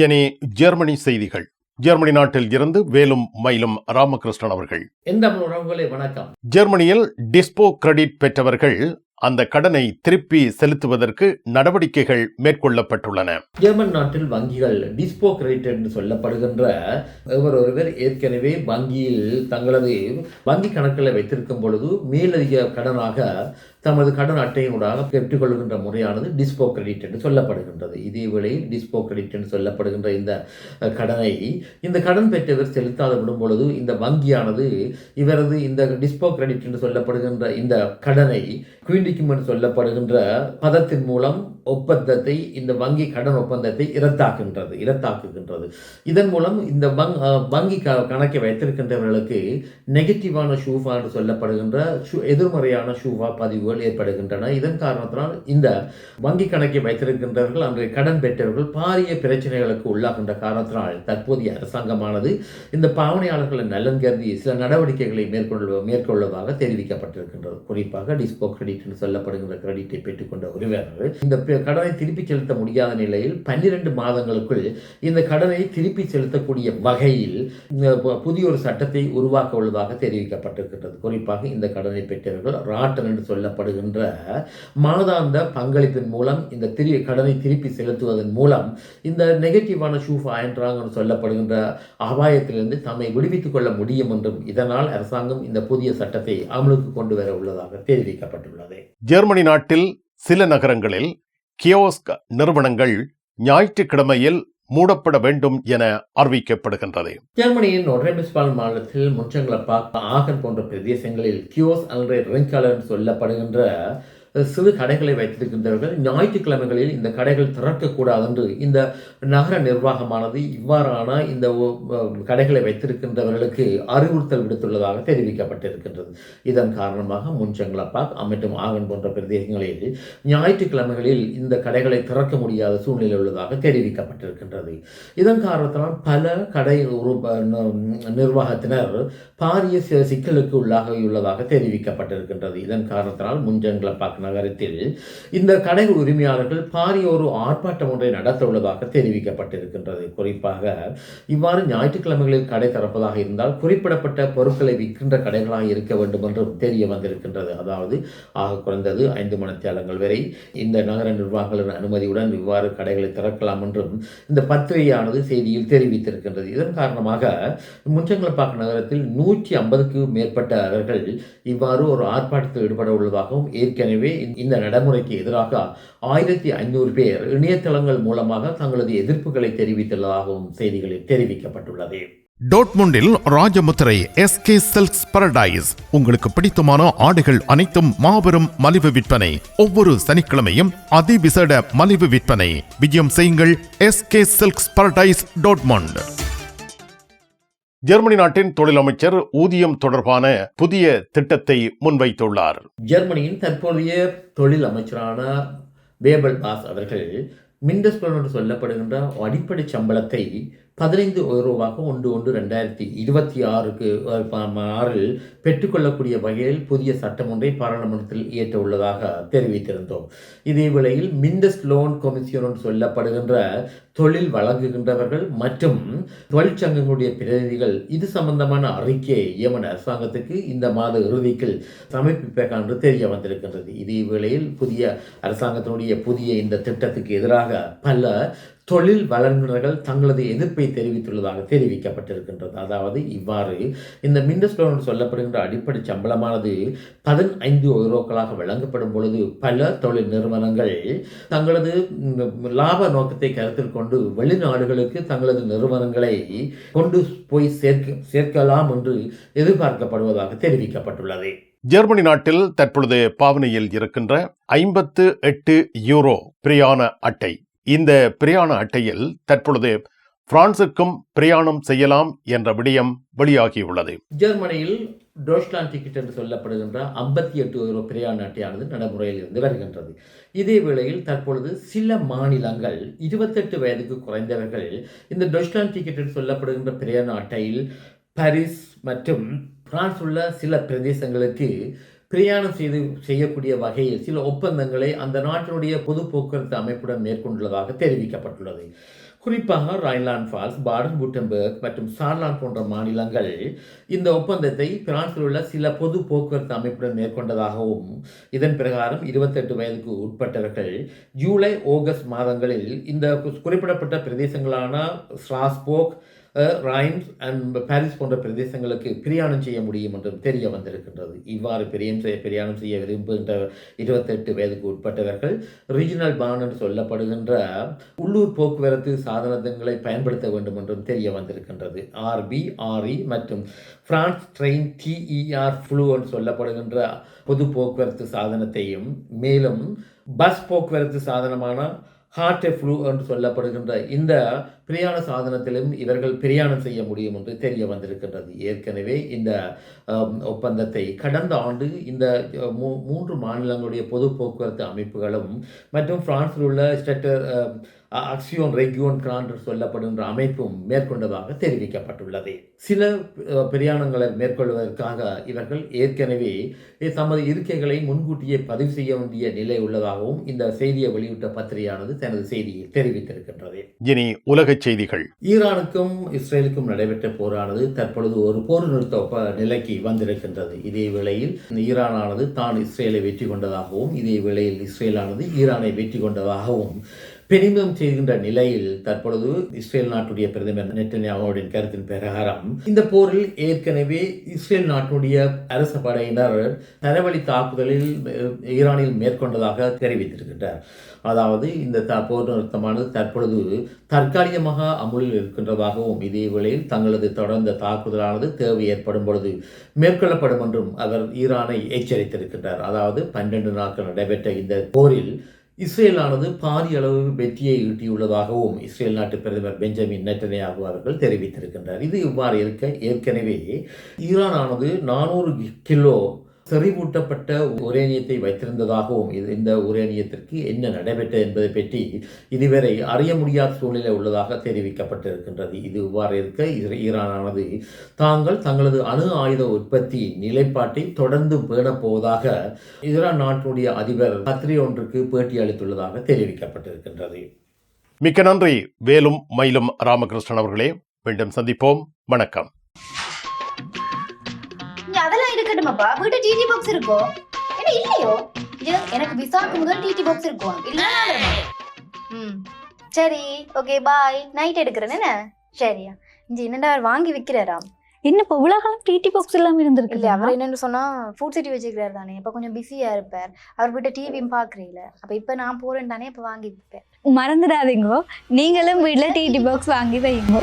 இனி ஜெர்மனி செய்திகள். ஜெர்மனி நாட்டில் இருந்து வேலும் மயிலும் ராமகிருஷ்ணன் அவர்கள். வணக்கம். ஜெர்மனியில் டிஸ்போ கிரெடிட் பெற்றவர்கள் அந்த கடனை திருப்பி செலுத்துவதற்கு நடவடிக்கைகள் மேற்கொள்ளப்பட்டுள்ளன. ஜெர்மன் நாட்டில் வங்கிகள் டிஸ்போ கிரெடிட் என்று சொல்லப்படுகின்ற ஒருவர் ஏற்கனவே வங்கியில் தங்களது வங்கி கணக்கில் வைத்திருக்கும் பொழுது மேலதிக கடனாக தமது கடன் அட்டையூடாக பெற்றுக்கொள்கின்ற முறையானது டிஸ்போ கிரெடிட் என்று சொல்லப்படுகின்றது. இதே வேளையில் டிஸ்போ கிரெடிட் என்று சொல்லப்படுகின்ற இந்த கடனை இந்த கடன் பெற்றவர் செலுத்தாத விடும் பொழுது இந்த வங்கியானது இவரது இந்த டிஸ்போ கிரெடிட் என்று சொல்லப்படுகின்ற இந்த கடனை குயிண்டிக்கும் என்று சொல்லப்படுகின்ற பதத்தின் மூலம் ஒப்பந்தத்தை இந்த வங்கி கடன் ஒப்பந்தத்தை இரத்தாக்குகின்றது இரத்தாக்குகின்றது. இதன் மூலம் இந்த வங் வங்கி க கணக்கை வைத்திருக்கின்றவர்களுக்கு நெகட்டிவான ஷூஃபா என்று சொல்லப்படுகின்ற ஷூ எதிர்மறையான ஷூஃபா பதிவுகள் ஏற்படுகின்றன. இதன் காரணத்தினால் இந்த வங்கி கணக்கை வைத்திருக்கின்றவர்கள் அன்றைய கடன் பெற்றவர்கள் பாரிய பிரச்சனைகளுக்கு உள்ளாகின்ற காரணத்தினால் தற்போதைய அரசாங்கமானது இந்த பாவனையாளர்களை நலன் கருதி சில நடவடிக்கைகளை மேற்கொள்ள மேற்கொள்வதாக தெரிவிக்கப்பட்டிருக்கின்றது. குறிப்பாக டிஸ்போ கிரெடிட் என்று சொல்லப்படுகின்ற கிரெடிட்டை பெற்றுக்கொண்ட ஒருவர் இந்த கடனை திருப்பி செலுத்த முடியாத நிலையில் பன்னிரண்டு மாதங்களுக்குள் இந்த கடனை திருப்பி செலுத்தக்கூடிய வகையில் இந்த புதிய ஒரு சட்டத்தை உருவாக்க உள்ளதாக தெரிவிக்கப்பட்டிருக்கின்றது. குறிப்பாக இந்த கடனை பெற்றவர்கள் ராட்டன் என்று சொல்லப்படுகின்ற மாதாந்த பங்களிப்பின் மூலம் இந்த திரு கடனை திருப்பி செலுத்துவதன் மூலம் இந்த நெகட்டிவான ஷூஃப் ஆயன்றாங்கன்னு சொல்லப்படுகின்ற அபாயத்திலிருந்து தம்மை விடுவித்துக் கொள்ள முடியும் என்றும் இதனால் அரசாங்கம் இந்த புதிய சட்டத்தை அமலுக்கு கொண்டு வர உள்ளதாக தெரிவிக்கப்பட்டுள்ளது. ஜெர்மனி நாட்டில் சில நகரங்களில் கியோஸ்க் நிறுவனங்கள் ஞாயிற்றுக்கிழமையில் மூடப்பட வேண்டும் என அறிவிக்கப்படுகின்றது. ஜெர்மனியின் நொட்ரேபிஸ்பால் மாநிலத்தில் முன்சங்களப்பாக் ஆகன் போன்ற பிரதேசங்களில் கியோஸ் அன்றே ரிங்காலர் சொல்லப்படுகின்ற சிறு கடைகளை வைத்திருக்கின்றவர்கள் ஞாயிற்றுக்கிழமைகளில் இந்த கடைகள் திறக்கக்கூடாது என்று இந்த நகர நிர்வாகமானது இவ்வாறான இந்த கடைகளை வைத்திருக்கின்றவர்களுக்கு அறிவுறுத்தல் விடுத்துள்ளதாக தெரிவிக்கப்பட்டிருக்கின்றது. இதன் காரணமாக முன்சங்களப்பாக் அமைட்டும் ஆகன் போன்ற பிரதேசங்களில் ஞாயிற்றுக்கிழமைகளில் இந்த கடைகளை திறக்க முடியாத சூழ்நிலை உள்ளதாக தெரிவிக்கப்பட்டிருக்கின்றது. இதன் காரணத்தினால் பல கடை நிர்வாகத்தினர் பாரிய சிக்கலுக்கு உள்ளாகியுள்ளதாக தெரிவிக்கப்பட்டிருக்கின்றது. இதன் காரணத்தினால் முன்ஜங்களப்பாக் நகரத்தில் இந்த கடை உரிமையாளர்கள் பாரிய ஒரு ஆர்ப்பாட்டம் ஒன்றை நடத்த உள்ளதாக தெரிவிக்கப்பட்டிருக்கின்றது. குறிப்பாக இவ்வாறு ஞாயிற்றுக்கிழமைகளில் கடை திறப்பதாக இருந்தால் குறிப்பிடப்பட்ட பொருட்களை விற்கின்ற கடைகளாக இருக்க வேண்டும் என்றும் தெரிய வந்திருக்கின்றது. அதாவது ஆக குறைந்தது ஐந்து மணித்தியாலங்கள் வரை இந்த நகர நிர்வாகங்களின் அனுமதியுடன் இவ்வாறு கடைகளை திறக்கலாம் என்றும் இந்த பத்திரிகையானது செய்தியில் தெரிவித்திருக்கின்றது. இதன் காரணமாக முஞ்சங்கலப்பாக்க நகரத்தில் நூற்றி ஐம்பதுக்கு மேற்பட்டவர்கள் இவ்வாறு ஒரு ஆர்ப்பாட்டத்தில் ஈடுபட உள்ளதாகவும் ஏற்கனவே எனவே இந்த நடைமுறைக்கு எதிராக ஆயிரத்தி ஐநூறு பேர் இணையதளங்கள் மூலமாக தங்களது எதிர்ப்புகளை தெரிவித்துள்ளதாகவும் செய்திகளில் தெரிவிக்கப்பட்டுள்ளது. டோட்முண்டில் ராஜமுத்திரை எஸ்கே செல்ஸ் பரடைஸ். உங்களுக்கு பிடித்தமான ஆடைகள் அனைத்தும் மாபெரும் மலிவு விற்பனை. ஒவ்வொரு சனிக்கிழமையும் அதிவிசேட மலிவு விற்பனை. விஜயம் செய்யுங்கள் SK silks paradise Dortmund. Germany நாட்டின் தொழில் அமைச்சர் ஊதியம் தொடர்பான புதிய திட்டத்தை முன்வைத்துள்ளார். ஜெர்மனியின் தற்போதைய தொழில் அமைச்சரான வேபல் பாஸ் அவர்கள் மிண்டஸ்பல் என்று சொல்லப்படுகின்ற அடிப்படை சம்பளத்தை பதினைந்து ரூபாக ஒன்று ஒன்று ரெண்டாயிரத்தி இருபத்தி ஆறுக்கு ஆறில் பெற்றுக்கொள்ளக்கூடிய வகையில் புதிய சட்டம் ஒன்றை பாராளுமன்றத்தில் இயற்ற உள்ளதாக தெரிவித்திருந்தோம். இதே வேளையில் மிண்டஸ் லோன் கொமிஷன் சொல்லப்படுகின்ற தொழில் வழங்குகின்றவர்கள் மற்றும் தொழிற்சங்கங்களுடைய பிரதிநிதிகள் இது சம்பந்தமான அறிக்கையை யமன் அரசாங்கத்துக்கு இந்த மாத இறுதிக்குள் சமர்ப்பிப்பாக என்று தெரிய வந்திருக்கின்றது. இதே வேளையில் புதிய அரசாங்கத்தினுடைய புதிய இந்த திட்டத்துக்கு எதிராக பல தொழில் வல்லுநர்கள் தங்களது எதிர்ப்பை தெரிவித்துள்ளதாக தெரிவிக்கப்பட்டிருக்கின்றது. அதாவது இவ்வாறு இந்த மிண்டஸ்டோன் சொல்லப்படுகின்ற அடிப்படை சம்பளமானது பதினைந்து யூரோக்களாக வழங்கப்படும் பொழுது பல தொழில் நிறுவனங்கள் தங்களது லாப நோக்கத்தை கருத்தில் கொண்டு வெளிநாடுகளுக்கு தங்களது நிறுவனங்களை கொண்டு போய் சேர்க்க சேர்க்கலாம் என்று எதிர்பார்க்கப்படுவதாக தெரிவிக்கப்பட்டுள்ளது. ஜெர்மனி நாட்டில் தற்பொழுது பாவனையில் இருக்கின்ற ஐம்பத்து எட்டு யூரோ பிரியான அட்டை இந்த பிரயாண அட்டையில் தற்பொழுது பிரான்சுக்கும் பிரயாணம் செய்யலாம் என்ற விடயம் வெளியாகியுள்ளது. ஜெர்மனியில் டோஸ்லாண்ட் டிக்கெட் என்று சொல்லப்படுகின்ற ஐம்பத்தி எட்டு யூரோ பிரயாண அட்டையானது நடைமுறையில் இருந்து வருகின்றது. இதே வேளையில் தற்பொழுது சில மாநிலங்கள் இருபத்தெட்டு வயதுக்கு குறைந்தவர்கள் இந்த டோஸ்லாண்ட் டிக்கெட் என்று சொல்லப்படுகின்ற பிரயாண அட்டையில் பாரிஸ் மற்றும் பிரான்ஸ் உள்ள சில பிரதேசங்களுக்கு பிரயாணம் செய்து செய்யக்கூடிய வகையில் சில ஒப்பந்தங்களை அந்த நாட்டினுடைய பொது போக்குவரத்து அமைப்புடன் மேற்கொண்டுள்ளதாக தெரிவிக்கப்பட்டுள்ளது. குறிப்பாக ராய்லாண்ட் ஃபால்ஸ் பாடன் பூட்டன்பர்க் மற்றும் சார்லாண்ட் போன்ற மாநிலங்கள் இந்த ஒப்பந்தத்தை பிரான்சில் உள்ள சில பொது போக்குவரத்து அமைப்புடன் மேற்கொண்டதாகவும் இதன் பிரகாரம் இருபத்தெட்டு வயதுக்கு உட்பட்டவர்கள் ஜூலை ஆகஸ்ட் மாதங்களில் இந்த குறிப்பிடப்பட்ட பிரதேசங்களான ஸ்ராஸ்போக் ரைன்ஸ் அண்ட் பாரிஸ் போன்ற பிரதேசங்களுக்கு பிரயாணம் செய்ய முடியும் என்றும் தெரிய வந்திருக்கின்றது. இவ்வாறு பிரியம் செய்ய பிரயாணம் செய்ய விரும்புகின்ற இருபத்தெட்டு வயதுக்கு உட்பட்டவர்கள் ரீஜனல் பான் என்று சொல்லப்படுகின்ற உள்ளூர் போக்குவரத்து சாதனங்களை பயன்படுத்த வேண்டும் என்றும் தெரிய வந்திருக்கின்றது. ஆர்பி ஆர்இ மற்றும் பிரான்ஸ் ட்ரெயின் டிஇஆர் ஃப்ளூ என்று சொல்லப்படுகின்ற பொது போக்குவரத்து சாதனத்தையும் மேலும் பஸ் போக்குவரத்து சாதனமான ஹார்ட் ஃப்ளூ என்று சொல்லப்படுகின்ற இந்த பிரயாண சாதனத்திலும் இவர்கள் பிரயாணம் செய்ய முடியும் என்று தெரிய வந்திருக்கின்றது. ஏற்கனவே இந்த ஒப்பந்தத்தை கடந்த ஆண்டு இந்த மூ- மூன்று மாநிலங்களுடைய பொது போக்குவரத்து அமைப்புகளும் மற்றும் பிரான்சில் உள்ள ஸ்டெட்டர் அக்சியோன் ரெக்யூன் என்று சொல்லப்படுகின்ற அமைப்பும் மேற்கொண்டதாக தெரிவிக்கப்பட்டுள்ளது. சில பிரயாணங்களை மேற்கொள்வதற்காக இவர்கள் ஏற்கனவே தமது இருக்கைகளை முன்கூட்டியே பதிவு செய்ய வேண்டிய நிலை உள்ளதாகவும் இந்த செய்தியை வெளியிட்ட பத்திரிகையானது தனது செய்தியில் தெரிவித்திருக்கின்றது. இனி உலகச் செய்திகள். ஈரானுக்கும் இஸ்ரேலுக்கும் நடைபெற்ற போரானது தற்பொழுது ஒரு போர் நிறுத்த நிலைக்கு வந்திருக்கின்றது. இதே வேளையில் ஈரானானது தான் இஸ்ரேலை வெற்றி கொண்டதாகவும் இதே வேளையில் இஸ்ரேலானது ஈரானை வெற்றி கொண்டதாகவும் பெருமிதம் செய்கின்ற நிலையில் தற்பொழுது இஸ்ரேல் நாட்டுடைய பிரதமர் நெட்டன்யாகுவின் கருத்தின் பிரகாரம் இந்த போரில் ஏற்கனவே இஸ்ரேல் நாட்டுடைய அரச படையினர் தரவழி தாக்குதலில் ஈரானில் மேற்கொண்டதாக தெரிவித்திருக்கின்றார். அதாவது இந்த த போர் நிறுத்தமானது தற்பொழுது தற்காலிகமாக அமுலில் இருக்கின்றதாகவும் இதேவேளையில் தங்களது தொடர்ந்த தாக்குதலானது தேவை ஏற்படும் பொழுது மேற்கொள்ளப்படும் என்றும் அவர் ஈரானை எச்சரித்திருக்கின்றார். அதாவது பன்னெண்டு நாட்கள் நடைபெற்ற இந்த போரில் இஸ்ரேலானது பாரிய அளவு வெற்றியை ஈட்டியுள்ளதாகவும் இஸ்ரேல் நாட்டு பிரதமர் பெஞ்சமின் நெட்டனியாகு அவர்கள் தெரிவித்திருக்கின்றார். இது இவ்வாறு இருக்க ஏற்கனவே ஈரானானது நானூறு கிலோ செறிவூட்டப்பட்ட உரேனியத்தை வைத்திருந்ததாகவும் இது இந்த உரேனியத்திற்கு என்ன நடைபெற்றது என்பதை பற்றி இதுவரை அறிய முடியாத சூழ்நிலை உள்ளதாக தெரிவிக்கப்பட்டிருக்கின்றது. இது இவ்வாறு இருக்க ஈரானானது தாங்கள் தங்களது அணு ஆயுத உற்பத்தி நிலைப்பாட்டை தொடர்ந்து பேணப்போவதாக ஈரான் நாட்டினுடைய அதிபர் பத்திரி ஒன்றுக்கு பேட்டி அளித்துள்ளதாக தெரிவிக்கப்பட்டிருக்கின்றது. மிக்க நன்றி. வேலும் மயிலும் ராமகிருஷ்ணன் அவர்களே. மீண்டும் சந்திப்போம். வணக்கம். இருக்கட்டுமாப்பா வீட்டு டிடி பாக்ஸ் இருக்கோ? என்ன இல்லையோ? எனக்கு விசாக்கு முதல் டிடி பாக்ஸ் இருக்கும். இல்ல ம். சரி ஓகே பாய் நைட் எடுக்கிறேன் என்ன? சரியா இங்க என்னடா அவர் வாங்கி விக்கிறாராம்? என்ன இப்போ இவ்வளவு காலம் டிடி பாக்ஸ் இல்லாம இருந்திருக்கு இல்ல அவர் என்னன்னு சொன்னா ஃபுட் சிட்டி வச்சுக்கிறாரு தானே. இப்ப கொஞ்சம் பிஸியா இருப்பார். அவர் வீட்டை டிவியும் பாக்குறீல அப்ப இப்ப நான் போறேன் தானே இப்ப வாங்கி விப்பேன். மறந்துடாதீங்க. நீங்களும் வீட்ல டிடி பாக்ஸ் வாங்கி வைங்க.